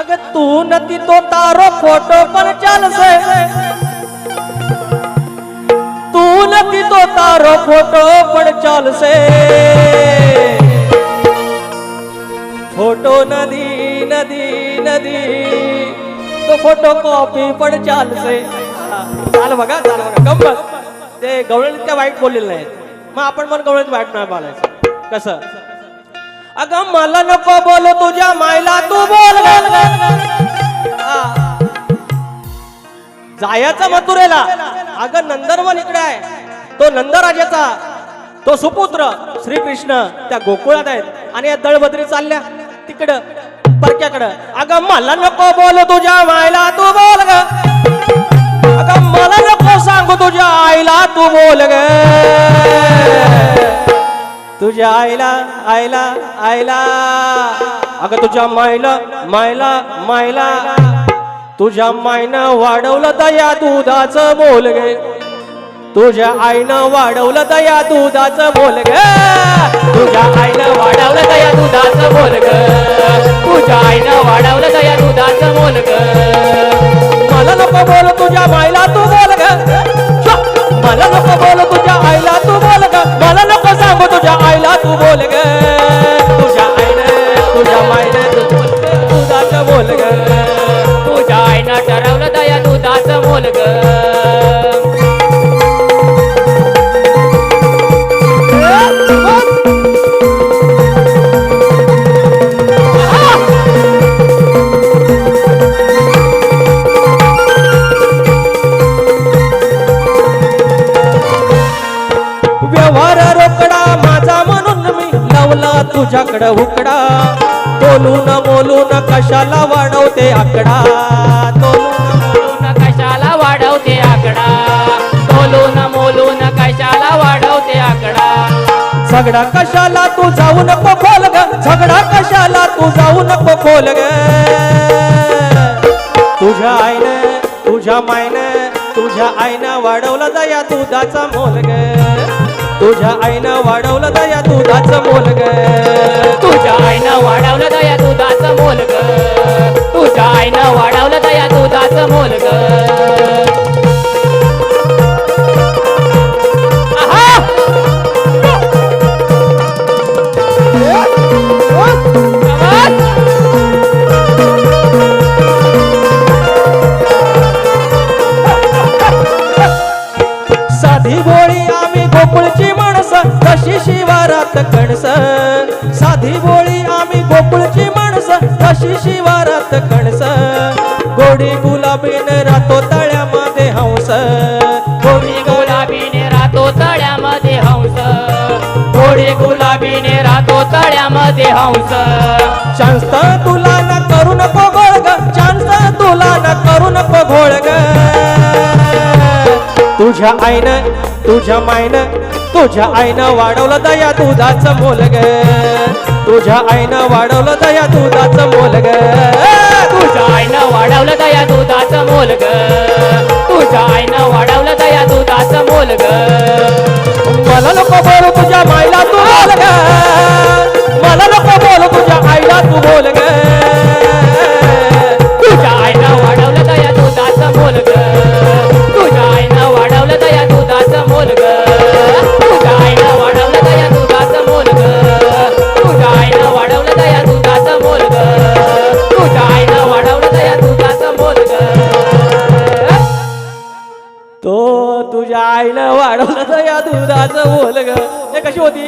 अगं तू नती तो तारो फोटो पण चालसे. तू नती तो तारो फोटो पण चालसे. फोटो नदी नदी नदी तो फोटो कॉपी पण चालसे. चाल बघा चाल बघा गंमत. ते गवळणीत काय वाईट बोललेलं नाही. मग आपण पण गवळणीत वाईट नाही बोलायचं. कसं? अगं मला नको बोलो तुझ्या मायला तू बोल. हा. जायचा मथुरेला. अगं नंदनवन इकडे आहे. तो नंदराजाचा तो सुपुत्र श्रीकृष्ण त्या गोकुळात आहेत. आणि या दळबद्री चालल्या तिकडं परक्याकडं. अगं मला नको बोल तुझ्या मायला तू बोल ग. अगं मला नको सांगू तुझ्या आईला तू बोल ग. तुझ्या आईला आईला आईला. अगं तुझ्या मायला मायला मायला तुझ्या मायनं वाढवलं दया दुधाचं बोल गे. तुझ्या आईनं वाढवलं दया दुधाचं बोल ग. तुझ्या आईनं वाढवलं दया दुधाचं बोल ग. तुझ्या आईनं वाढवलं दया दुधाचं बोल ग. तुझ्याकडं उकडा बोलून बोलून कशाला वाढवते आकडा? बोलून बोलून कशाला वाढवते आकडा? बोलून न कशाला वाढवते आकडा? झगडा कशाला तू जाऊ नको खोल ग? झगडा कशाला तू जाऊ नको खोल ग? तुझ्या आईनं तुझ्या मायनं तुझ्या आईनं वाढवलं जाया दुधाचा मोल ग. तुझ्या आईनं वाढवलं दया दुधाचं मोल ग तुझ्या आईनं वाढवलं दया दुधाचं मोल ग तुझ्या आईनं वाढवलं दया दुधाचं मोलग. शिवारात कणस. साधी बोळी आम्ही गोकुळची माणसं. कशी शिवारात कणस. गोडी गुलाबीने राहतो तळ्यामध्ये हंस. गोडी गुलाबीने राहतो तळ्यामध्ये हंस. गोडी गुलाबीने राहतो तळ्यामध्ये हंस. चान्स तुला न करू नको घोळ ग चान्स तुला न करू नको घोळ ग तुझ्या आईनं तुझ्या मायनं तुझ्या आईनं वाढवलं दया दुधाचं मोल ग. तुझ्या आईनं वाढवलं दया दुधाचं मोल ग. तुझ्या आईनं वाढवलं दया दुधाचं मोल ग. तुझ्या आईनं वाढवलं दया दुधाचं मोल ग. आईनं वाढवलं या दुधाचं बोल ग. कशी होती?